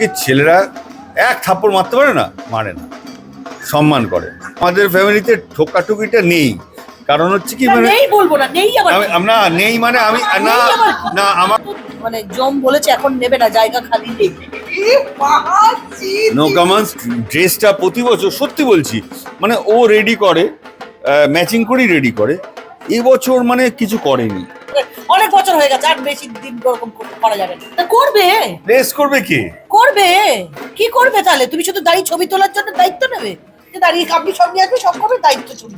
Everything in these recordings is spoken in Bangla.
কি ছেলেরা এক থাপ্পড় মারতে পারে না? মারে না। সম্মান করে। আমাদের ফ্যামিলিতে ঠোকাঠুকিটা নেই। কারণ হচ্ছে কি মানে নেই বলব না নেই আবার না নেই মানে আমি না না আমার মানে জম বলেছে এখন নেবে না জায়গা খালি নেই। নো কমান্স ড্রেসটা প্রতি বছর সত্যি বলছি মানে ও রেডি করে ম্যাচিং করেই রেডি করে। এবছর মানে কিছু করেনি। বছর হয়ে গেছে আর বেশি দিন ওরকম কর- যাবে না। তা করবে। ড্রেস করবে কে? করবে। কি করবে তাহলে? তুমি শুধু দাঁড়িয়ে ছবি তোলার জন্য দায়িত্ব নেবে? যে দাঁড়িয়ে আপনি সব নিয়ে আসবে সব করবে দায়িত্ব ছবি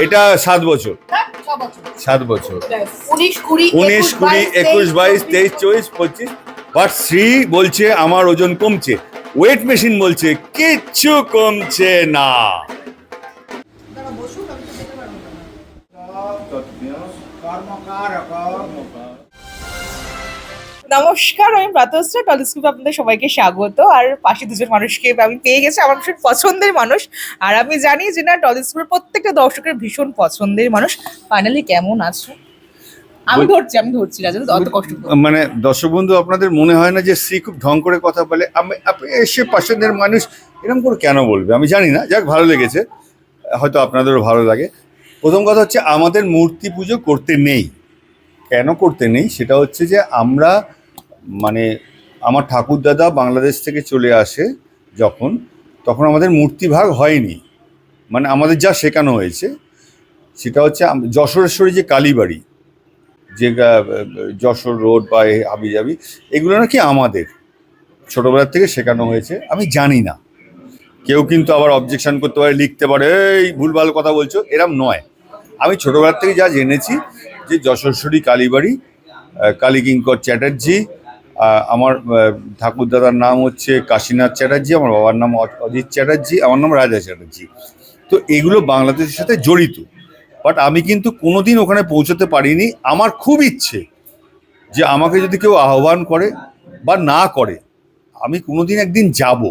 এটা সাত বছর। হ্যাঁ। সাত বছর। উনিশ কুড়ি উনিশ কুড়ি একুশ বাইশ তেইশ চব্বিশ পঁচিশ। বাট শ্রী বলছে আমার ওজন কমছে। ওয়েট মেশিন বলছে কিচ্ছু কমছে না। নমস্কার আমি প্রাতশ্রী টলিস্কোপে আপনাদের সবাইকে স্বাগত। আর পাশে দুজন মানুষকে আমি পেয়ে গেছি আমার ভীষণ পছন্দের মানুষ। আর আমি জানি যে না টলিস্কোপের প্রত্যেকটা দর্শকের ভীষণ পছন্দের মানুষ। ফাইনালি কেমন আছো? আমি ধরছি আমি ধরছি রাজা অত কষ্ট মানে দর্শক বন্ধু আপনাদের মনে হয় না যে শ্রী খুব ঢং করে কথা বলে? আমি আপনি এসে পছন্দের মানুষ এরকম করে কেন বলবে? আমি জানি না যাক ভালো লেগেছে। হয়তো আপনাদেরও ভালো লাগে। প্রথম কথা হচ্ছে আমাদের মূর্তি পুজো করতে নেই। কেন করতে নেই? সেটা হচ্ছে যে আমরা মানে আমার ঠাকুরদাদা বাংলাদেশ থেকে চলে আসে যখন, তখন আমাদের মূর্তি ভাগ হয়নি। মানে আমাদের যা শেখানো হয়েছে, সেটা হচ্ছে যশোরেশ্বরী যে কালীবাড়ি, যে যশোর রোড বা এ হাবিজাবি, এগুলো নাকি আমাদের ছোটোবেলার থেকে শেখানো হয়েছে। আমি জানি না। কেউ কিন্তু আবার অবজেকশন করতে পারে, লিখতে পারে, এই ভুলভাল কথা বলছো। এরম নয়। আমি ছোটোবেলার থেকে যা জেনেছি যে যশস্বরী কালীবাড়ি কালীকিঙ্কর চ্যাটার্জি আমার ঠাকুরদাদার নাম হচ্ছে কাশীনাথ চ্যাটার্জি, আমার বাবার নাম অজিত চ্যাটার্জি, আমার নাম রাজা চ্যাটার্জি। তো এগুলো বাংলাদেশের সাথে জড়িত। বাট আমি কিন্তু কোনোদিন ওখানে পৌঁছতে পারিনি। আমার খুব ইচ্ছে যে আমাকে যদি কেউ আহ্বান করে বা না করে, আমি কোনোদিন একদিন যাব।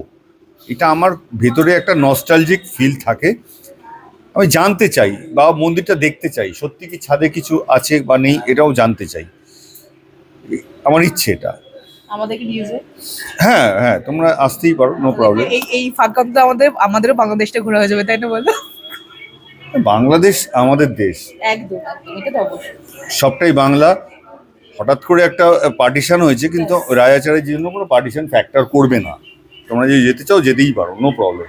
এটা আমার ভেতরে একটা নস্টালজিক ফিল থাকে। আমি জানতে চাই বা মন্দিরটা দেখতে চাই, সত্যি কি ছাদে কিছু আছে বা নেই, এটাও জানতে চাই। আমার ইচ্ছে এটা। আমাদেরকে নিয়ে যে হ্যাঁ হ্যাঁ তোমরা আসতেই পারো নো প্রবলেম এই এই ফাঁকা তো আমাদের আমাদেরও বাংলাদেশটা ঘোরা হয়ে যাবে তাই না বলো? বাংলাদেশ আমাদের দেশ। একদম একদম এটা তো অবশ্যই। সবটাই বাংলা। হঠাৎ করে একটা পার্টিশন হয়েছে কিন্তু রাজাচারের জন্য কোনো পার্টিশন ফ্যাক্টর করবে না। তোমরা যদি যেতে চাও যেতেই পারো নো প্রবলেম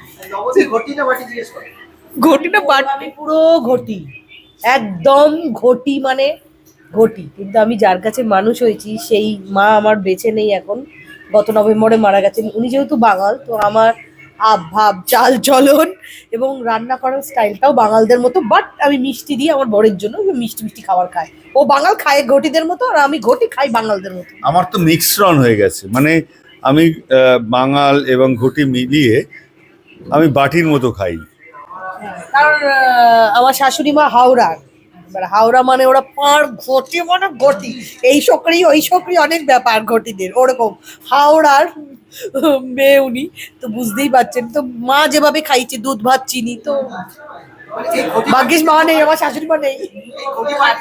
ঘটিটা বাট পুরো ঘটি। একদম ঘটি মানে ঘটি। কিন্তু আমি যার কাছে মানুষ হয়েছি সেই মা আমার বেঁচে নেই এখন। গত নভেম্বরে মারা গেছেন। উনি যেহেতু বাঙাল তো আমার আব ভাব চাল চলন এবং রান্না করার স্টাইলটাও বাঙালদের মতো। বাট আমি মিষ্টি দিয়ে আমার বরের জন্য মিষ্টি মিষ্টি খাবার খাই। ও বাঙাল খায় ঘটিদের মতো আর আমি ঘটি খাই বাঙালদের মতো। আমার তো মিক্সরন হয়ে গেছে। মানে আমি বাঙাল এবং ঘটি মিলিয়ে আমি বাটির মতো খাই। কারণ আমার শাশুড়ি মা হাওড়ার। এবার হাওড়া মানে ওরা পার ঘটি মানে ঘটি। এই সকরি ওই সকরি অনেক ব্যাপার ঘটিদের ওরকম। হাওড়ার মেয়ে উনি তো বুঝতেই পারছেন। তো মা যেভাবে খাইছে দুধ ভাত চিনি তো ভাগ্যিস মা নেই আমার শাশুড়ি মা নেই। হয়?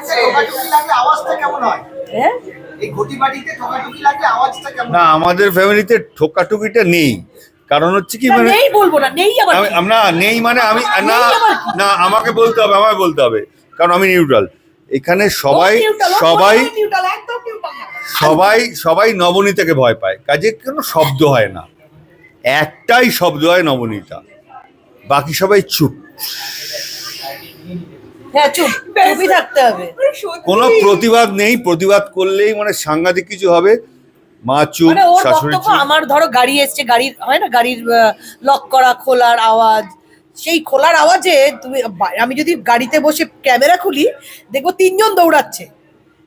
না আমাদের ফ্যামিলিতে ঠোকাঠুকিটা নেই। কারণ হচ্ছে কি মানে নেই বলব না নেই না নেই মানে আমি না না আমাকে বলতে হবে আমাকে বলতে হবে। কারণ আমি নিউট্রাল এখানে সবাই সবাই পুরোপুরি neutral, একদম neutral না। সবাই সবাই নবনীতাকে ভয় পায়। কাজে কোনো শব্দ হয় না। একটাই শব্দ হয় নবনীতা। বাকি সবাই চুপ। হ্যাঁ কোনো প্রতিবাদ নেই। প্রতিবাদ করলেই মানে সাংঘাতিক কিছু হবে। মা চুপ মানে শাশুড়ি চুপ। আমার ধরো গাড়ি এসছে গাড়ির হয় না? গাড়ির লক করা খোলার আওয়াজ। সেই খোলার আওয়াজে তুমি আমি যদি গাড়িতে বসে ক্যামেরা খুলি দেখব তিনজন দৌড়াচ্ছে।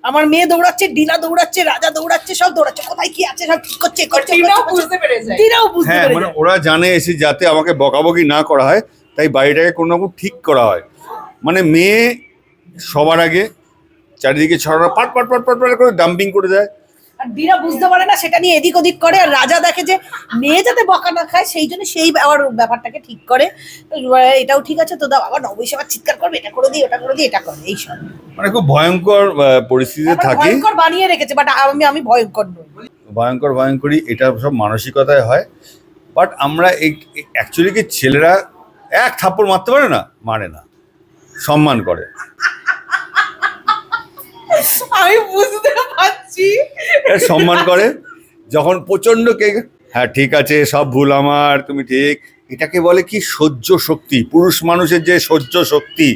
আমার মেয়ে দৌড়াচ্ছে ডিনা দৌড়াচ্ছে রাজা দৌড়াচ্ছে সব দৌড়াচ্ছে। কোথায় কি আছে সব ঠিক করছে করছে বুঝতে পেরে যায়। বুঝতে হ্যাঁ মানে ওরা জানে এসে যাতে আমাকে বকাবকি না করা হয় তাই বাড়িটাকে কোনো রকম ঠিক করা হয়। মানে মেয়ে সবার আগে চারিদিকে ছড়ানো পাট পাট পাট পাট পাট করে ডাম্পিং করে দেয়। আর ডিনা বুঝতে পারে না সেটা নিয়ে এদিক ওদিক করে আর রাজা দেখে যে মেয়ে যাতে বকা না খায় সেই জন্য সেই আবার ব্যাপারটাকে ঠিক করে। এটাও ঠিক আছে তো দাও আবার নবীশ আবার চিৎকার করবে এটা করে দিই ওটা করে দিই এটা করে এইসব মানে খুব ভয়ঙ্কর পরিস্থিতিতে আবার ভয়ঙ্কর বানিয়ে রেখেছে বাট আমি আমি ভয়ঙ্কর নই। ভয়ঙ্কর ভয়ঙ্করী এটা সব মানসিকতায় হয়। বাট আমরা অ্যাকচুয়ালি কি ছেলেরা এক থাপ্পড় মারতে পারে না? মারে না। সম্মান করে। আমি বুঝতে পারছি। সম্মান করে যখন প্রচণ্ড কে হ্যাঁ ঠিক আছে সব ভুল আমার তুমি ঠিক। এটাকে বলে কি? সহ্য শক্তি পুরুষ মানুষের যে সহ্য শক্তি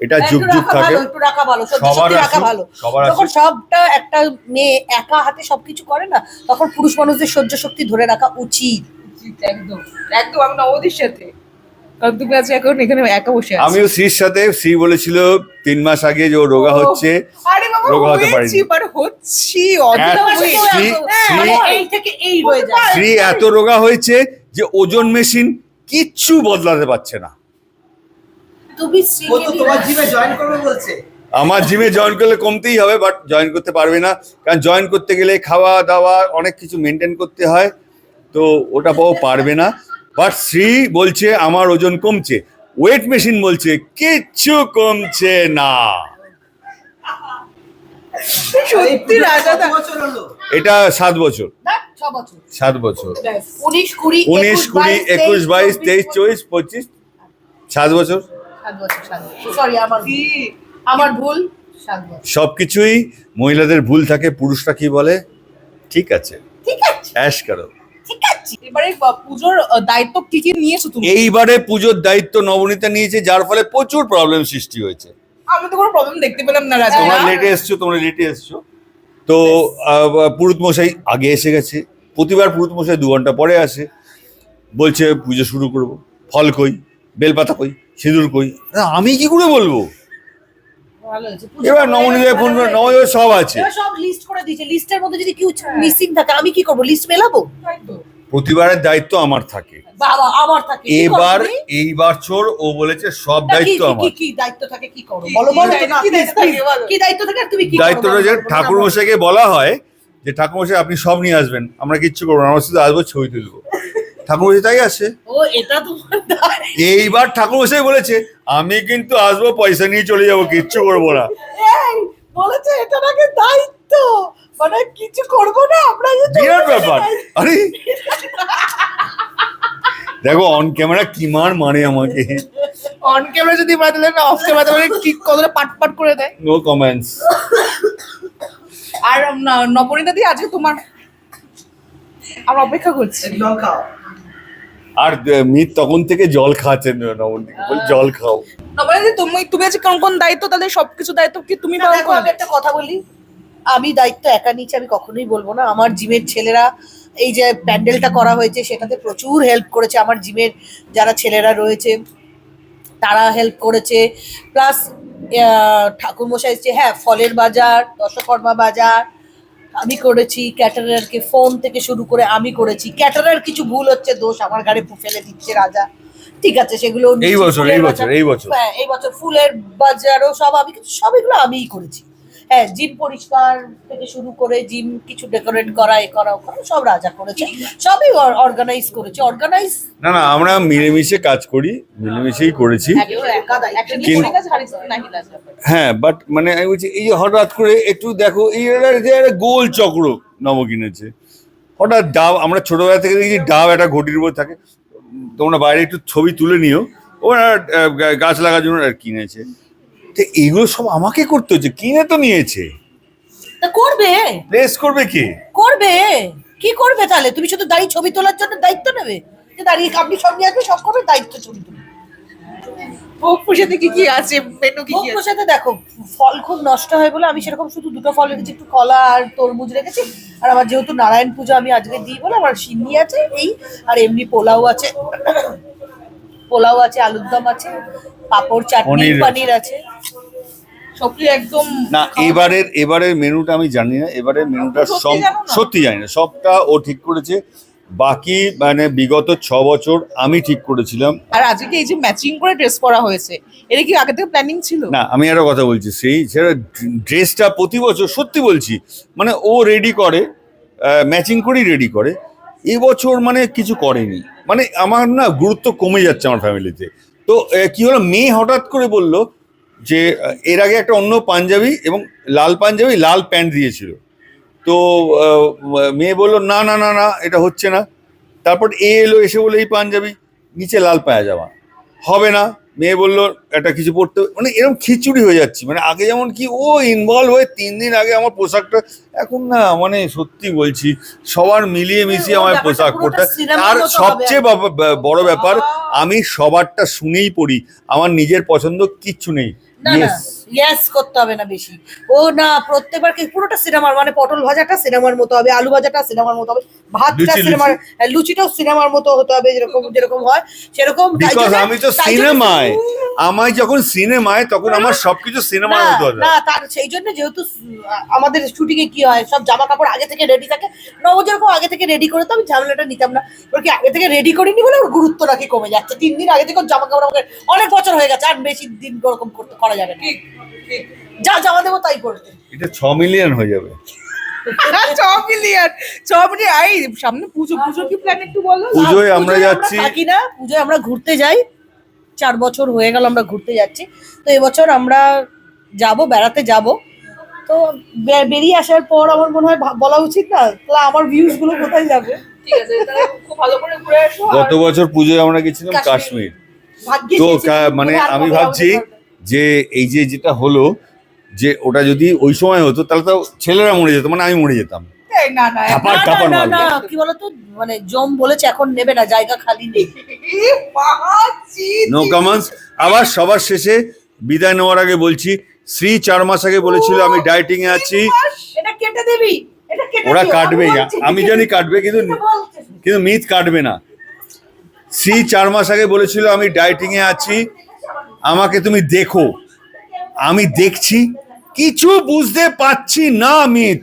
এটা যুগ যুগ রাখা থাকে। রাখা ভালো সহ্য সবার রাখা ভালো। সবার যখন সবটা একটা মেয়ে একা হাতে সবকিছু করে না তখন পুরুষ মানুষদের সহ্য শক্তি ধরে রাখা উচিত একদম একদম আমি নবদীর সাথে। কারণ তুমি আজকে এখন এখানে একা বসে আছো। আমিও শ্রীর সাথে শ্রী বলেছিল তিন মাস আগে যে ও রোগা হচ্ছে আরে বাবা রোগা হতে হচ্ছি শ্রী- হয়ে- মানে এই থেকে এই হয়ে যায়। শ্রী এত রোগা হয়েছে যে ওজন মেশিন কিচ্ছু বদলাতে পারছে না। তুমি তোমার জিমে জয়েন করবে বলছে। আমার জিমে জয়েন করলে কমতেই হবে বাট জয়েন করতে পারবে না। কারণ জয়েন করতে গেলে খাওয়া দাওয়া অনেক কিছু মেনটেন করতে হয় তো ওটা পাও পারবে না। বাট শ্রী বলছে আমার ওজন কমছে। ওয়েট মেশিন বলছে কিচ্ছু কমছে না। সত্যি রাজা কত বছর হলো? এটা সাত বছর। না, ছ বছর। সাত বছর। উনিশ কুড়ি একুশ বাইশ তেইশ চব্বিশ পঁচিশ সাত বছর। আমার ভুল। আমার ভুল সাত বছর। সব কিছুই মহিলাদের ভুল থাকে পুরুষরা কি বলে? ঠিক আছে। ঠিক আছে। অ্যাশ করো। এবারে পুজোর দায়িত্ব কি কি নিয়েছো তুমি? এইবারে পুজোর দায়িত্ব নবনীতা নিয়েছে যার ফলে প্রচুর প্রবলেম সৃষ্টি হয়েছে। আমি তো কোনো প্রবলেম দেখতে পেলাম না রাজা। তোমরা লেটে এসছো তোমরা লেটে এসছো। তো পুরুত মশাই আগে এসে গেছে। প্রতিবার পুরুত মশাই দু ঘণ্টা পরে আসে। বলছে পুজো শুরু করব। ফল কই বেলপাতা কই সিঁদুর কই আরে আমি কি করে বলব? এবার নবনীতা ফোন করে নবনীতা সব আছে। সব লিস্ট করে দিয়েছে। লিস্টের মধ্যে যদি কেউ মিসিং থাকে আমি কি করব? লিস্ট মেলাবো? প্রতিবারের দায়িত্ব আমার থাকে। বাবা আমার থাকে। কি করো এবার তুমি? এইবার চোর ও বলেছে সব তা কি- দায়িত্ব কি- আমার। কি কি দায়িত্ব থাকে কি করো? বলো বলো। তো না কি দায়িত্ব থাকে? কি দায়িত্ব থাকে আর তুমি কি করো? দায়িত্বটা যে বলো, বলো, ঠাকুর বলো। মশাইকে বলা হয় যে ঠাকুর মশাই আপনি সব নিয়ে আসবেন। আমরা কিচ্ছু করব না। আমরা শুধু আসব ছবি তুলবো। ঠাকুর মশাই তাই আসে। ও এটা তোমার দায়। এইবার ঠাকুর মশাই বলেছে আমি কিন্তু আসব পয়সা নিয়ে চলে যাব কিচ্ছু করব না। এই, বলেছে এটা নাকি দায়িত্ব। মানে কিছু করব না আমরা বিরাট ব্যাপার। আরে। দেখো অন ক্যামেরা কি মার মানে আমাকে। অন ক্যামেরা যদি মারা দিলে না অফ ক্যামেরা তাহলে কি কতটা পাট পাট করে দেয়? নো কমেন্টস আর ন- নবনীতা দি আজকে তোমার আমরা অপেক্ষা করছি। জল খাও। আর মিত তখন থেকে জল খাচ্ছেন নবনীকে বল জল খাও। নবনীতা তুমি তুমি আজকে কোন কোন দায়িত্ব? তাহলে সবকিছু দায়িত্ব কি তুমি পালন দেখো, করবে একটা কথা বলি। আমি দায়িত্ব একা নিচ্ছি আমি কখনোই বলব না। আমার জিমের ছেলেরা এই যে প্যান্ডেলটা করা হয়েছে সেটাতে প্রচুর হেল্প করেছে। আমার জিমের যারা ছেলেরা রয়েছে তারা হেল্প করেছে। প্লাস ঠাকুরমশাই এসছে। হ্যাঁ ফলের বাজার দশকর্মা বাজার আমি করেছি। ক্যাটারারকে ফোন থেকে শুরু করে আমি করেছি। ক্যাটারার কিছু ভুল হচ্ছে দোষ আমার ঘাড়ে ফেলে দিচ্ছে রাজা। ঠিক আছে সেগুলো এই বছর, এই বছর, এই বছর। হ্যাঁ এই বছর ফুলের বাজারও সব আমি সব এগুলো আমিই করেছি। হ্যাঁ জিম পরিষ্কার থেকে শুরু করে জিম কিছু ডেকোরেট করা এ করা ও করা সব রাজা করেছে। সবই অর্গানাইজ করেছে। অর্গানাইজ না না আমরা মিলেমিশে কাজ করি মিলেমিশেই করেছি। হ্যাঁ বাট মানে আমি বলছি এই যে হঠাৎ করে একটু দেখো এই যে একটা গোল চক্র নব কিনেছে হঠাৎ ডাব আমরা ছোটবেলা থেকে দেখি ডাব একটা ঘটির উপর থাকে। তোমরা বাইরে একটু ছবি তুলে নিও। ওরা গাছ লাগার জন্য আর কিনেছে। তো এগুলো সব আমাকে করতে হচ্ছে। কিনে তো নিয়েছে? তা করবে। প্লেস করবে কে? করবে। কি করবে তাহলে? তুমি শুধু দাঁড়িয়ে ছবি তোলার জন্য দায়িত্ব নেবে? যে দাঁড়িয়ে আপনি সব নিয়ে আসবে সব করবে দায়িত্ব ছবি তুলবে ভোগ কি কি আছে? মেনু কি কি প্রসাদে দেখো ফল খুব নষ্ট হয় বলে আমি সেরকম শুধু দুটো ফল রেখেছি একটু কলা আর তরমুজ রেখেছি। আর আমার যেহেতু নারায়ণ পুজো আমি আজকে দিই বলে আমার সিন্নি আছে এই আর এমনি পোলাও আছে। পোলাও আছে আলুর দম আছে পাপড় চাটনি। পনির আছে। সবজি একদম না এবারের এবারের মেনুটা আমি জানি না এবারের মেনুটা সব সত্যি জানি না সবটা ও ঠিক করেছে। বাকি মানে বিগত ছ বছর আমি ঠিক করেছিলাম। আর আজকে এই যে ম্যাচিং করে ড্রেস পরা হয়েছে এটা কি আগে থেকে প্ল্যানিং ছিল? না আমি একটা কথা বলছি সেই সেটা ড্রেসটা প্রতি বছর সত্যি বলছি মানে ও রেডি করে ম্যাচিং করেই রেডি করে এবছর মানে কিছু করেনি। মানে আমার না গুরুত্ব কমে যাচ্ছে আমার ফ্যামিলিতে তো। কি হলো মেয়ে হঠাৎ করে বলল যে এর আগে একটা অন্য পাঞ্জাবি এবং লাল পাঞ্জাবি লাল প্যান্ট দিয়েছিল। তো মেয়ে বলল না না না না এটা হচ্ছে না। তারপর এ এলো এসে বলে এই পাঞ্জাবি নিচে লাল পায়জামা। হবে না। মেয়ে বলল একটা কিছু পড়তে মানে এরকম খিচুড়ি হয়ে যাচ্ছি। মানে আগে যেমন কি ও ইনভলভ হয়ে তিন দিন আগে আমার পোশাকটা এখন না মানে সত্যি বলছি সবার মিলিয়ে মিশিয়ে আমার পোশাক পরতে আর সবচেয়ে বড় ব্যাপার আমি সবারটা শুনেই পড়ি। আমার নিজের পছন্দ কিচ্ছু নেই। না না. ইয়েস করতে হবে না বেশি ও না প্রত্যেকবার কি পুরোটা সিনেমার মানে পটল ভাজাটা সিনেমার মতো হবে আলু ভাজাটা সিনেমার মতো হবে ভাতটা। সিনেমার হ্যাঁ, লুচিটাও সিনেমার মতো হতে হবে যেরকম যেরকম হয় সেরকম আমি তো সিনেমায় আমায় যখন সিনেমায় তখন আমার সবকিছু সিনেমার মতো হতে না তার সেই জন্য যেহেতু আমাদের শুটিং এ কি হয় সব জামা কাপড় আগে থেকে রেডি থাকে। নব যেরকম আগে থেকে রেডি করে তো আমি ঝামেলাটা নিতাম না। ওর কি আগে থেকে রেডি করিনি বলে ওর গুরুত্ব নাকি কমে যাচ্ছে? তিন দিন আগে থেকে জামা কাপড় আমাকে অনেক বছর হয়ে গেছে আর বেশি দিন ওরকম করতে করা যাবে না। যা জামা দেবো তাই করতে। এটা ছ মিলিয়ন হয়ে যাবে। ছ মিলিয়ন ছ মিলিয়ন সামনে পুজো পুজো কি প্ল্যান একটু বলো? পুজোয় আমরা যাচ্ছি। থাকি না পুজোয় আমরা ঘুরতে যাই। চার বছর হয়ে গেল আমরা ঘুরতে যাচ্ছি। তো এবছর আমরা যাব বেড়াতে যাব। তো বেরিয়ে আসার পর আমার মনে হয় বলা উচিত না তাহলে আমার ভিউজগুলো কোথায় যাবে? ঠিক আছে তাহলে খুব ভালো করে ঘুরে আসো আর- গত বছর পুজোয় আমরা গেছিলাম কাশ্মীর। তো মানে আমি ভাবছি যে এই যে যেটা হলো যে ওটা যদি ওই সময় হতো তাহলে তো ছেলেরা মরে যেত মানে আমি মরে যেতাম। না না ধাপা- না, না, না, কি বলতো? মানে জম বলেছে এখন নেবে না জায়গা খালি নেই। এ বাবা, ছি, নো কমেন্টস আবার সবার শেষে বিদায় নেওয়ার আগে বলছি শ্রী চার মাস আগে বলেছিল আমি ডায়েটিং এ আছি। এটা কেটে দিবি এটা কেটে ওরা দিও, কাটবেই আমি জানি কাটবে কিন্তু কিন্তু মিথ কাটবে না। শ্রী চার মাস আগে বলেছিল আমি ডায়েটিং এ আছি। আমাকে তুমি দেখো। আমি দেখছি। কিছু বুঝতে পারছি না মিথ।